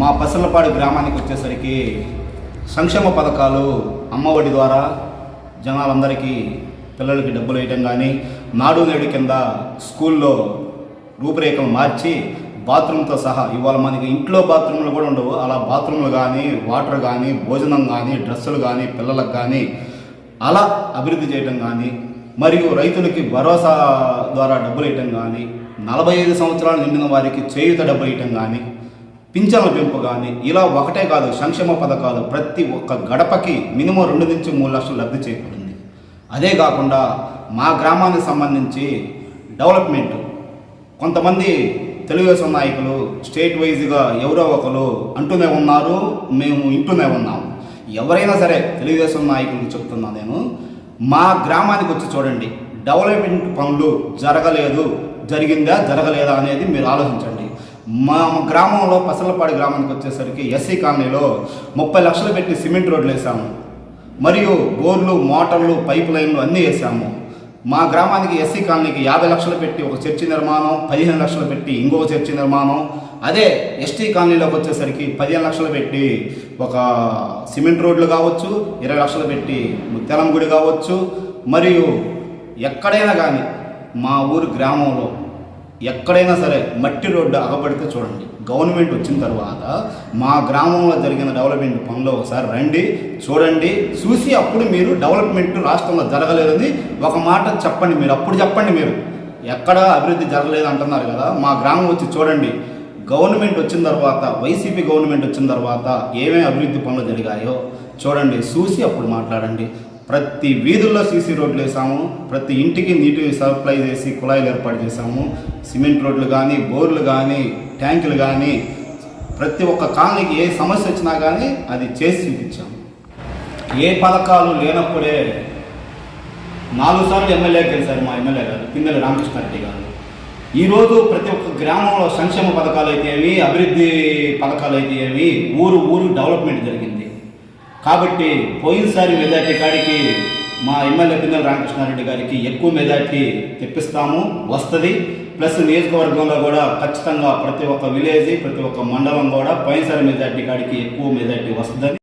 మా పసలపాడు గ్రామానికి వచ్చేసరికి సంక్షేమ పథకాలు అమ్మఒడి ద్వారా జనాలందరికీ పిల్లలకి డబ్బులు వేయటం కానీ నాడు నేడు కింద స్కూల్లో రూపురేఖలు మార్చి బాత్రూమ్తో సహా ఇవాళ మనకి ఇంట్లో బాత్రూమ్లు కూడా ఉండవు. అలా బాత్రూమ్లు కానీ వాటర్ కానీ భోజనం కానీ డ్రెస్సులు కానీ పిల్లలకు కానీ అలా అభివృద్ధి చేయటం కానీ మరియు రైతులకి భరోసా ద్వారా డబ్బులు వేయటం కానీ నలభై ఐదు సంవత్సరాలు నిండిన వారికి చేయుత డబ్బులు వేయటం కానీ పింఛన్ల పెంపు కానీ ఇలా ఒకటే కాదు సంక్షేమ పథకాలు ప్రతి ఒక్క గడపకి మినిమం రెండు నుంచి మూడు లక్షలు లబ్ధి చేకూరింది. అదే కాకుండా మా గ్రామానికి సంబంధించి డెవలప్మెంట్. కొంతమంది తెలుగుదేశం నాయకులు స్టేట్ వైజ్గా ఎవరో ఒకరు అంటూనే ఉన్నారు మేము ఇంటూనే ఉన్నాము ఎవరైనా సరే తెలుగుదేశం నాయకులకు చెప్తున్నా నేను మా గ్రామానికి వచ్చి చూడండి డెవలప్మెంట్ పనులు జరగలేదు జరిగిందా జరగలేదా అనేది మీరు ఆలోచించండి. మా గ్రామంలో పసలపాడి గ్రామానికి వచ్చేసరికి ఎస్సీ కాలనీలో ముప్పై లక్షలు పెట్టి సిమెంట్ రోడ్లు వేసాము. మరియు బోర్లు మోటార్లు పైప్ లైన్లు అన్నీ వేసాము. మా గ్రామానికి ఎస్సీ కాలనీకి యాభై లక్షలు పెట్టి ఒక చర్చి నిర్మాణం పదిహేను లక్షలు పెట్టి ఇంకొక చర్చి నిర్మాణం అదే ఎస్టీ కాలనీలోకి వచ్చేసరికి పదిహేను లక్షలు పెట్టి ఒక సిమెంట్ రోడ్లు కావచ్చు ఇరవై లక్షలు పెట్టి ముత్యాలం గుడి కావచ్చు మరియు ఎక్కడైనా కానీ మా ఊరు గ్రామంలో ఎక్కడైనా సరే మట్టి రోడ్డు అగపడితే చూడండి. గవర్నమెంట్ వచ్చిన తర్వాత మా గ్రామంలో జరిగిన డెవలప్మెంట్ పనులు ఒకసారి రండి చూడండి. చూసి అప్పుడు మీరు డెవలప్మెంట్ రాష్ట్రంలో జరగలేదని ఒక మాట చెప్పండి మీరు. అప్పుడు చెప్పండి మీరు. ఎక్కడ అభివృద్ధి జరగలేదు అంటున్నారు కదా. మా గ్రామం వచ్చి చూడండి. గవర్నమెంట్ వచ్చిన తర్వాత వైసీపీ గవర్నమెంట్ వచ్చిన తర్వాత ఏమేమి అభివృద్ధి పనులు జరిగాయో చూడండి చూసి అప్పుడు మాట్లాడండి. ప్రతి వీధుల్లో సీసీ రోడ్లు వేసాము ప్రతి ఇంటికి నీటి సప్లై చేసి కుళాయిలు ఏర్పాటు చేసాము. సిమెంట్ రోడ్లు కానీ బోర్లు కానీ ట్యాంకులు కానీ ప్రతి ఒక్క కాలనీకి ఏ సమస్య వచ్చినా కానీ అది చేసి చూపించాము. ఏ పథకాలు లేనప్పుడే నాలుగు సార్లు ఎమ్మెల్యే గెలిచారు మా ఎమ్మెల్యే గారు పిందెల రామకృష్ణారెడ్డి గారు. ఈరోజు ప్రతి ఒక్క గ్రామంలో సంక్షేమ పథకాలు అయితే ఏవి అభివృద్ధి పథకాలు అయితే ఏవి ఊరు ఊరు డెవలప్మెంట్ జరిగింది. కాబట్టి పోయినసారి మెజార్టీ కాడికి మా ఎమ్మెల్యే పిందెల రామకృష్ణారెడ్డి గారికి ఎక్కువ మెజార్టీ తెప్పిస్తాము వస్తుంది. ప్లస్ నియోజకవర్గంలో కూడా ఖచ్చితంగా ప్రతి ఒక్క విలేజ్ ప్రతి ఒక్క మండలం కూడా పోయినసారి మెజార్టీ కాడికి ఎక్కువ మెజార్టీ వస్తుందని